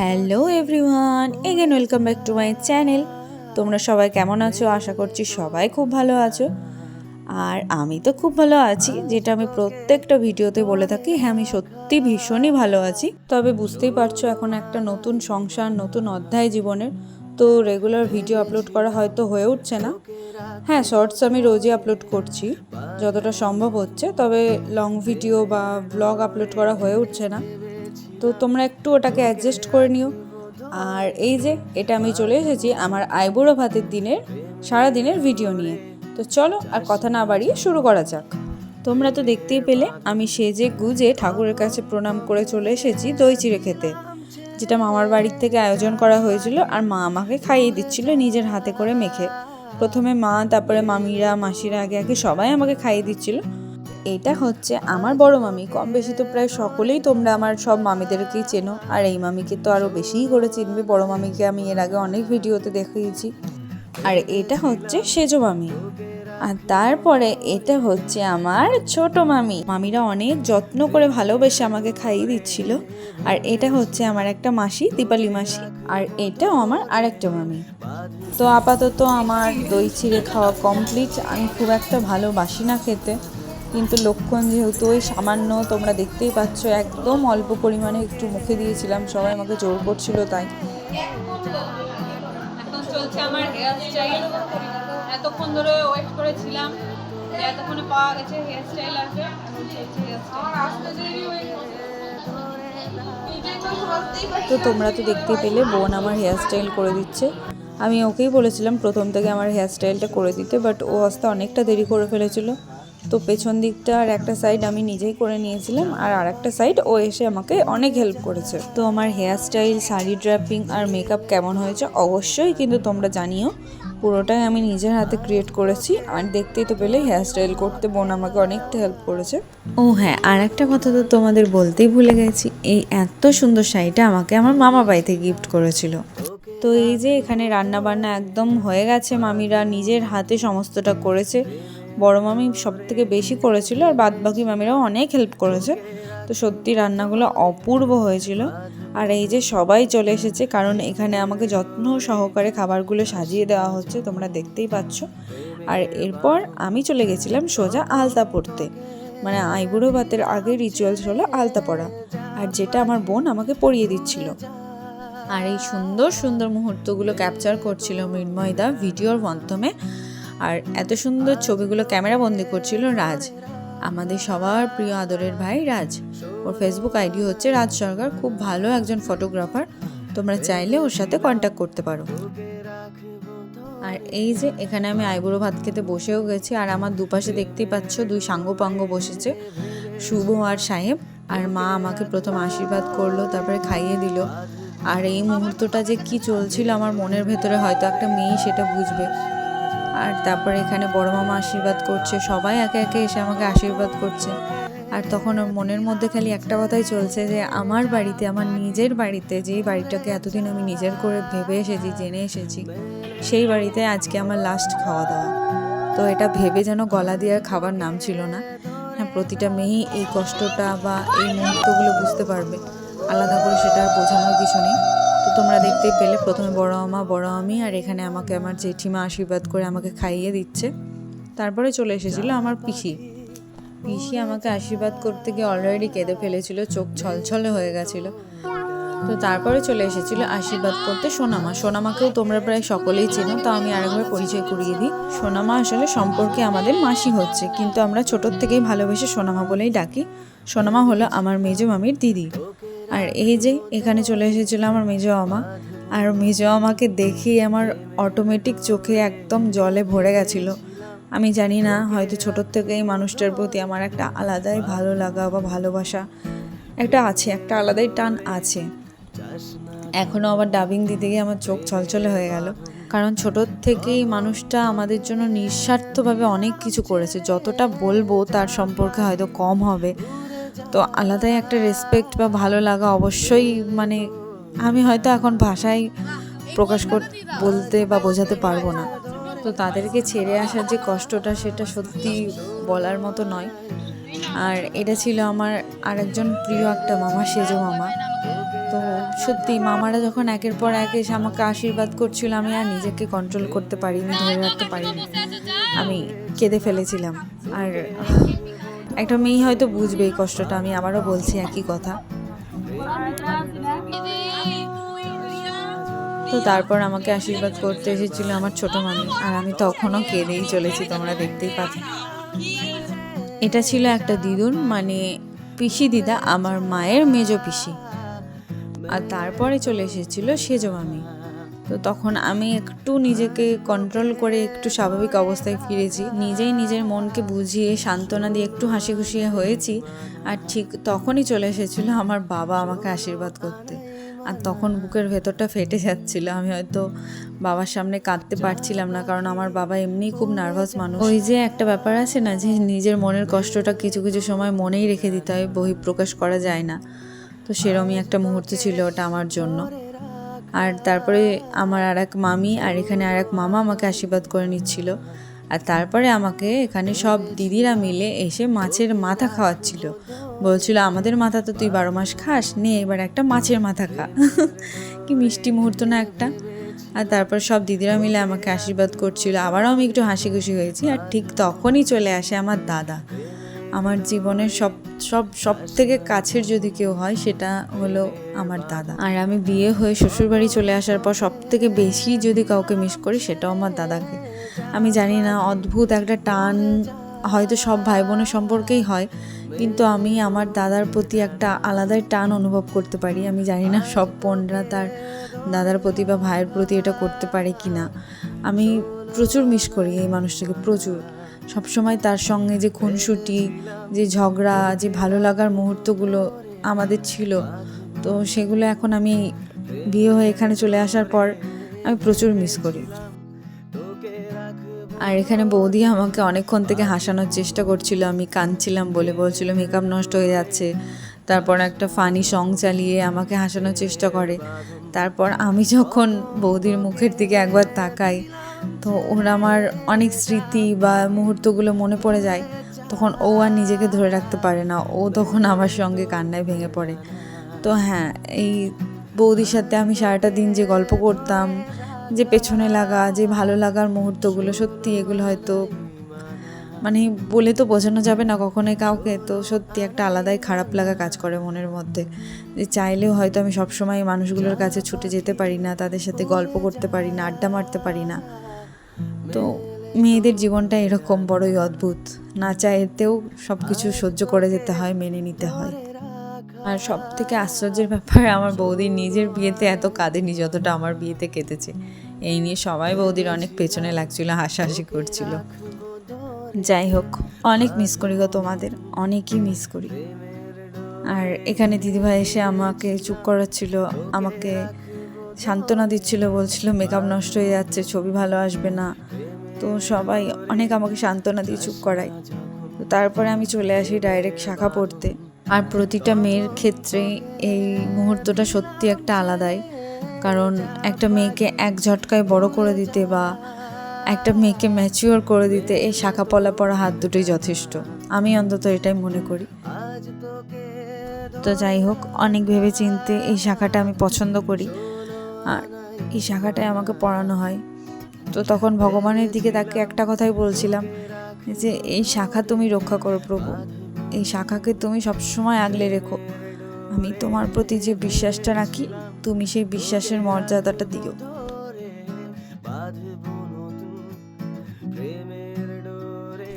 Hello everyone again welcome back to my channel তোমরা সবাই কেমন আছো? আশা করছি সবাই খুব ভালো আছো। আর আমি তো খুব ভালো আছি, যেটা আমি প্রত্যেকটা ভিডিওতে বলে থাকি হ্যাঁ আমি সত্যি ভীষণই ভালো আছি। তবে বুঝতেই পারছ, এখন একটা নতুন সংসার, নতুন অধ্যায় জীবনের। তো রেগুলার ভিডিও আপলোড করা হয়তো হয়ে উঠছে না। হ্যাঁ শর্টস আমি রোজই আপলোড করছি, যতটা সম্ভব হচ্ছে। তবে লং ভিডিও বা ব্লগ আপলোড করা হয়ে উঠছে না। তো তোমরা একটু ওটাকে অ্যাডজাস্ট করে নিও। আর এই যে, এটা আমি চলে এসেছি আমার আইবুড়ো ভাতের দিনের সারা দিনের ভিডিও নিয়ে। তো চলো আর কথা না বাড়িয়ে শুরু করা যাক। তোমরা তো দেখতেই পেলে, আমি সেজে গুজে ঠাকুরের কাছে প্রণাম করে চলে এসেছি দই চিড়ে খেতে। যেটা মামার বাড়ির থেকে আয়োজন করা হয়েছিল আর মা আমাকে খাইয়ে দিচ্ছিল নিজের হাতে করে মেখে। প্রথমে মা, তারপরে মামিরা, মাসিরা, আগে আগে সবাই আমাকে খাইয়ে দিচ্ছিল। এটা হচ্ছে আমার বড় মামি। কম বেশি তো প্রায় সকলেই তোমরা আমার সব মামিদেরকেই চেনো। আর এই মামিকে তো আরও বেশিই করে চিনবে। বড় মামিকে আমি এর আগে অনেক ভিডিওতে দেখিয়েছি। আর এটা হচ্ছে সেজো মামি। আর তারপরে এটা হচ্ছে আমার ছোট মামি। মামিরা অনেক যত্ন করে ভালোবেসে আমাকে খাইয়ে দিচ্ছিল। আর এটা হচ্ছে আমার একটা মাসি, দীপালি মাসি। আর এটাও আমার আরেকটা মামি। তো আপাতত আমার দই চিড়ে খাওয়া কমপ্লিট আমি খুব একটা ভালোবাসি না খেতে। কিন্তু লক্ষণ যেহেতু ওই সামান্য তোমরা দেখতেই পাচ্ছ একদম অল্প পরিমাণে একটু মুখে দিয়েছিলাম সবাই আমাকে জোর করছিল তাই। এখন চলছে আমার হেয়ার স্টাইল এতক্ষণ ধরে ওয়েট করেছিলাম এতক্ষণে পাওয়া গেছে হেয়ার স্টাইল আসবে এখন চলছে হেয়ার স্টাইল তো তোমরা তো দেখতে পেলে বোন আমার হেয়ার স্টাইল করে দিচ্ছে। আমি ওকেই বলেছিলাম প্রথম থেকে আমার হেয়ার স্টাইলটা করে দিতে বাট ও আসতে অনেকটা দেরি করে ফেলেছিল। তো পেছন দিকটা আর একটা সাইড আমি নিজেই করে নিয়েছিলাম আর আরেকটা সাইড ও এসে আমাকে অনেক হেল্প করেছে। তো আমার হেয়ার স্টাইল শাড়ি ড্রাপিং আর মেকআপ কেমন হয়েছে অবশ্যই কিন্তু তোমরা জানিও। পুরোটাই আমি নিজের হাতে ক্রিয়েট করেছি আর দেখতেই তো পেলে হেয়ার স্টাইল করতে বোন আমাকে অনেকটা হেল্প করেছে। ও হ্যাঁ আর একটা কথা তো তোমাদের বলতেই ভুলে গেছি এই এত সুন্দর শাড়িটা আমাকে আমার মামা বাড়ি থেকে গিফট করেছিল। তো এই যে এখানে রান্না বান্না একদম হয়ে গেছে মামিরা নিজের হাতে সমস্তটা করেছে। বড় মামি সব থেকে বেশি করেছিল আর বাদ বাকি মামিরাও অনেক হেল্প করেছে। তো সত্যি রান্নাগুলো অপূর্ব হয়েছিল। আর এই যে সবাই চলে এসেছে, কারণ এখানে আমাকে যত্ন সহকারে খাবারগুলো সাজিয়ে দেওয়া হচ্ছে, তোমরা দেখতেই পাচ্ছ। আর এরপর আমি চলে গেছিলাম সোজা আলতা পড়তে। মানে আইবুড়ো ভাতের আগে রিচুয়ালস হলো আলতা পড়া, আর যেটা আমার বোন আমাকে পরিয়ে দিচ্ছিল। আর এই সুন্দর সুন্দর মুহূর্তগুলো ক্যাপচার করছিল মৃন্ময়দা ভিডিওর মাধ্যমে। আর এত সুন্দর ছবিগুলো ক্যামেরা বন্দি করছিল রাজ। আমাদের সবার প্রিয় আদরের ভাই রাজ। ওর ফেসবুক আইডি হচ্ছে রাজ সরকার, খুব ভালো একজন ফটোগ্রাফার তোমরা চাইলে ওর সাথে কন্ট্যাক্ট করতে পারো। আর এই যে এখানে আমি আইবুড়ো ভাত খেতে বসেও গেছি, আর আমার দুপাশে দেখতেই পাচ্ছ দুই সাঙ্গপাঙ্গ বসেছে, শুভ আর সাহেব। আর মা আমাকে প্রথম আশীর্বাদ করল, তারপরে খাইয়ে দিল। আর এই মুহূর্তটা যে কি চলছিল আমার মনের ভেতরে হয়তো একটা মেয়ে সেটা বুঝবে। আর তারপরে এখানে বড় মামা আশীর্বাদ করছে, সবাই একে একে এসে আমাকে আশীর্বাদ করছে। আর তখন ওর মনের মধ্যে খালি একটা কথাই চলছে যে, আমার বাড়িতে, আমার নিজের বাড়িতে, যেই বাড়িটাকে এতদিন আমি নিজের করে ভেবে এসেছি, জেনে এসেছি, সেই বাড়িতে আজকে আমার লাস্ট খাওয়া দাওয়া। তো এটা ভেবে যেন গলা দিয়ে খাবার নাম ছিল না। হ্যাঁ প্রতিটা মেয়েই এই কষ্টটা বা এই মুহূর্তগুলো বুঝতে পারবে। আলাদা করে সেটা আর বোঝানোর কিছু নেই। তো তোমরা দেখতেই পেলে, প্রথমে বড় মামা বড় আমি, আর এখানে আমাকে আমার জেঠিমা আশীর্বাদ করে আমাকে খাইয়ে দিচ্ছে। তারপরে চলে এসেছিল আমার পিসি। পিসি আমাকে আশীর্বাদ করতে গিয়ে অলরেডি কেঁদে ফেলেছিল, চোখ ছলছলে হয়ে গেছিল। তো তারপরে চলে এসেছিল আশীর্বাদ করতে সোনামা। সোনামাকেও তোমরা প্রায় সকলেই চেনো তো আমি আরেকবার পরিচয় করিয়ে দিই। সোনামা আসলে সম্পর্কে আমাদের মাসি হচ্ছে, কিন্তু আমরা ছোটোর থেকেই ভালোবেসে সোনামা বলেই ডাকি। সোনামা হলো আমার মেজো মামির দিদি। আর এই যে এখানে চলে এসেছিল আমার মেজো আমা। আর মেজো আমাকে দেখেই আমার অটোমেটিক চোখে একদম জলে ভরে গেছিল। আমি জানি না, হয়তো ছোটোর থেকেই মানুষটার প্রতি আমার একটা আলাদাই ভালো লাগা বা ভালোবাসা একটা আছে, একটা আলাদাই টান আছে। এখনও আবার ডাবিং দিতে গিয়ে আমার চোখ ছলছলে হয়ে গেল। কারণ ছোটোর থেকেই মানুষটা আমাদের জন্য নিঃস্বার্থভাবে অনেক কিছু করেছে। যতটা বলব তার সম্পর্কে হয়তো কম হবে। তো আলাদাই একটা রেসপেক্ট বা ভালো লাগা অবশ্যই মানে আমি হয়তো এখন ভাষায় প্রকাশ কর, বলতে বা বোঝাতে পারব না। তো তাদেরকে ছেড়ে আসার যে কষ্টটা, সেটা সত্যি বলার মতো নয়। আর এটা ছিল আমার আরেকজন প্রিয় একটা মামা, সেজো মামা। তো সত্যি মামারা যখন একের পর এক এসে আমাকে আশীর্বাদ করছিল, আমি আর নিজেকে কন্ট্রোল করতে পারিনি, ধরে রাখতে পারিনি। আমি কেঁদে ফেলেছিলাম। আর একটা মেয়ে হয়তো বুঝবে এই কষ্টটা, আমি আবারও বলছি একই কথা। তো তারপর আমাকে আশীর্বাদ করতে এসেছিল আমার ছোট মামি, আর আমি তখনও কেঁদেই চলেছি, তোমরা দেখতেই পাচ্ছ। এটা ছিল একটা দিদুন মানে পিসি দিদা, আমার মায়ের মেজ পিসি। আর তারপরে চলে এসেছিল সেজো মামি। তো তখন আমি একটু নিজেকে কন্ট্রোল করে একটু স্বাভাবিক অবস্থায় ফিরেছি। নিজেই নিজের মনকে বুঝিয়ে সান্ত্বনা দিয়ে একটু হাসি খুশি হয়েছি। আর ঠিক তখনই চলে এসেছিল আমার বাবা আমাকে আশীর্বাদ করতে। আর তখন বুকের ভেতরটা ফেটে যাচ্ছিল। আমি হয়তো বাবার সামনে কাঁদতে পারছিলাম না কারণ আমার বাবা এমনি খুব নার্ভাস মানুষ। ওই যে একটা ব্যাপার আছে না যে নিজের মনের কষ্টটা কিছু কিছু সময় মনেই রেখে দিতে হয় বহিঃপ্রকাশ করা যায় না। তো সেরমই একটা মুহূর্ত ছিল ওটা আমার জন্য। আর তারপরে আমার আর এক মামি আর এখানে আর এক মামা আমাকে আশীর্বাদ করে নিচ্ছিল। আর তারপরে আমাকে এখানে সব দিদিরা মিলে এসে মাছের মাথা খাওয়াচ্ছিল। বলছিল, আমাদের মাথা তো তুই বারো মাস খাস, নে এবার একটা মাছের মাথা খা। কি মিষ্টি মুহূর্ত না একটা। আর তারপর সব দিদিরা মিলে আমাকে আশীর্বাদ করছিল। আবারও আমি একটু হাসি খুশি হয়েছি। আর ঠিক তখনই চলে আসে আমার দাদা। আমার জীবনের সব সব সব থেকে কাছের যদি কেউ হয়, সেটা হলো আমার দাদা। আর আমি বিয়ে হয়ে শ্বশুরবাড়ি চলে আসার পর সব থেকে বেশি যদি কাউকে মিস করি, সেটাও আমার দাদাকে। আমি জানি না, অদ্ভুত একটা টান হয়তো সব ভাই বোনের সম্পর্কেই হয়, কিন্তু আমি আমার দাদার প্রতি একটা আলাদাই টান অনুভব করতে পারি। আমি জানি না সব বোনরা তার দাদার প্রতি বা ভাইয়ের প্রতি এটা করতে পারে কি না আমি প্রচুর মিস করি এই মানুষটাকে, প্রচুর। সবসময় তার সঙ্গে যে খুনসুটি, যে ঝগড়া, যে ভালো লাগার মুহূর্তগুলো আমাদের ছিল। তো সেগুলো এখন আমি বিয়ে হয়ে এখানে চলে আসার পর আমি প্রচুর মিস করি। আর এখানে বৌদি আমাকে অনেকক্ষণ থেকে হাসানোর চেষ্টা করছিল, আমি কাঁদছিলাম বলে বলছিল মেকআপ নষ্ট হয়ে যাচ্ছে। তারপর একটা ফানি সং চালিয়ে আমাকে হাসানোর চেষ্টা করে। তারপর আমি যখন বৌদির মুখের দিকে একবার তাকাই তো ওর আমার অনেক স্মৃতি বা মুহূর্তগুলো মনে পড়ে যায়, তখন ও আর নিজেকে ধরে রাখতে পারে না। ও তখন আমার সঙ্গে কান্নায় ভেঙে পড়ে। তো হ্যাঁ এই বৌদির সাথে আমি সারাটা দিন যে গল্প করতাম, যে পেছনে লাগা, যে ভালো লাগার মুহূর্তগুলো, সত্যি এগুলো হয়তো মানে বলে তো বোঝানো যাবে না কখনোই কাউকে, তো সত্যি একটা আলাদাই খারাপ লাগা কাজ করে মনের মধ্যে। যে চাইলেও হয়তো আমি সবসময় মানুষগুলোর কাছে ছুটে যেতে পারি না, তাদের সাথে গল্প করতে পারি না, আড্ডা মারতে পারি না। তো মেয়েদের জীবনটা এরকম বড়ই অদ্ভুত। না চাইতেও সব কিছু সহ্য করে যেতে হয়, মেনে নিতে হয়। আর সব থেকে আশ্চর্যের ব্যাপার, আমার বৌদির নিজের বিয়েতে এত কাঁদেনি যতটা আমার বিয়েতে কেঁদেছে। এই নিয়ে সবাই বৌদির অনেক পেছনে লাগছিল, হাসাহাসি করছিল। যাই হোক, অনেক মিস করি গো তোমাদের, অনেকই মিস করি। আর এখানে দিদিভাই এসে আমাকে চুপ করাচ্ছিল, আমাকে সান্ত্বনা দিচ্ছিল, বলছিল, মেকআপ নষ্ট হয়ে যাচ্ছে, ছবি ভালো আসবে না। তো সবাই অনেক আমাকে সান্ত্বনা দিয়ে চুপ করায়। তো তারপরে আমি চলে আসি ডাইরেক্ট শাখা পড়তে। আর প্রতিটা মেয়ের ক্ষেত্রে এই মুহূর্তটা সত্যি একটা আলাদাই। কারণ একটা মেয়েকে এক ঝটকায় বড় করে দিতে বা একটা মেয়েকে ম্যাচিওর করে দিতে এই শাখা পলা পড়া হাত দুটোই যথেষ্ট। আমি অন্তত এটাই মনে করি। তো যাই হোক, অনেক ভেবে চিনতে এই শাখাটা আমি পছন্দ করি। আর এই শাখাটায় আমাকে পড়ানো হয়। তো তখন ভগবানের দিকে তাকে একটা কথাই বলছিলাম যে, এই শাখা তুমি রক্ষা করো প্রভু। এই শাখাকে তুমি সবসময় আগলে রেখো। আমি তোমার প্রতি যে বিশ্বাসটা রাখি, তুমি সেই বিশ্বাসের মর্যাদাটা দিও।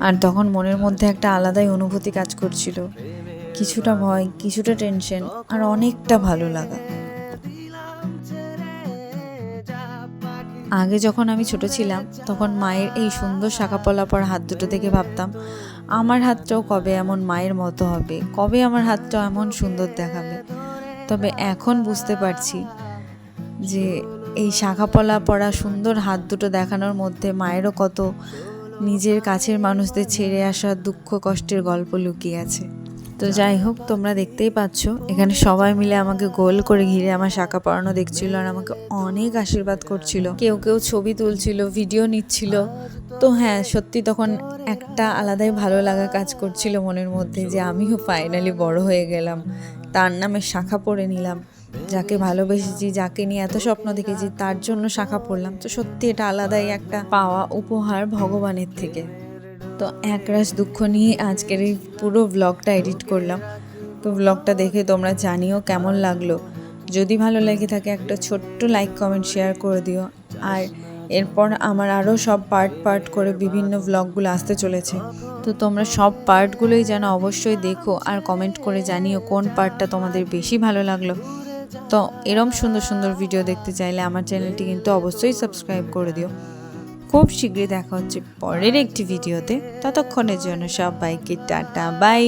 আর তখন মনের মধ্যে একটা আলাদাই অনুভূতি কাজ করছিল। কিছুটা ভয়, কিছুটা টেনশন, আর অনেকটা ভালো লাগা। আগে যখন আমি ছোট ছিলাম, তখন মায়ের এই সুন্দর শাখা পলা পড়া হাত দুটো দেখে ভাবতাম, আমার হাতটাও কবে এমন মায়ের মতো হবে? কবে আমার হাতটাও এমন সুন্দর দেখাবে? তবে এখন বুঝতে পারছি যে এই শাখা পলা পড়া সুন্দর হাত দুটো দেখানোর মধ্যে মায়েরও কত নিজের কাছের মানুষদের ছেড়ে আসা দুঃখ কষ্টের গল্প লুকিয়ে আছে। তো যাই হোক, তোমরা দেখতেই পাচ্ছ, এখানে সবাই মিলে আমাকে গোল করে ঘিরে আমার শাখা পড়ানো দেখছিল আর আমাকে অনেক আশীর্বাদ করছিল। কেউ কেউ ছবি তুলছিল ভিডিও নিচ্ছিল। তো হ্যাঁ সত্যি তখন একটা আলাদাই ভালো লাগা কাজ করছিল মনের মধ্যে যে আমিও ফাইনালি বড় হয়ে গেলাম। তার নামে শাখা পড়ে নিলাম। যাকে ভালোবেসেছি, যাকে নিয়ে এত স্বপ্ন দেখেছি, তার জন্য শাখা পড়লাম তো সত্যি এটা আলাদাই একটা পাওয়া, উপহার ভগবানের থেকে। তো একরাশ দুঃখ নিয়ে আজকের এই পুরো ব্লগটা এডিট করলাম। তো ব্লগটা দেখে তোমরা জানিও কেমন লাগল। যদি ভালো লেগে থাকে একটা ছোট্ট লাইক কমেন্ট শেয়ার করে দিও। আর এরপর আমার আরও সব পার্ট পার্ট করে বিভিন্ন ব্লগগুলো আসতে চলেছে। তো তোমরা সব পার্টগুলোই যেন অবশ্যই দেখো আর কমেন্ট করে জানিও কোন পার্টটা তোমাদের বেশি ভালো লাগল। তো এরম সুন্দর সুন্দর ভিডিও দেখতে চাইলে আমার চ্যানেলটি কিন্তু অবশ্যই সাবস্ক্রাইব করে দিও। খুব শীঘ্রই দেখা হচ্ছে পরের একটি ভিডিওতে। ততক্ষণের জন্য সবাইকে টাটা বাই।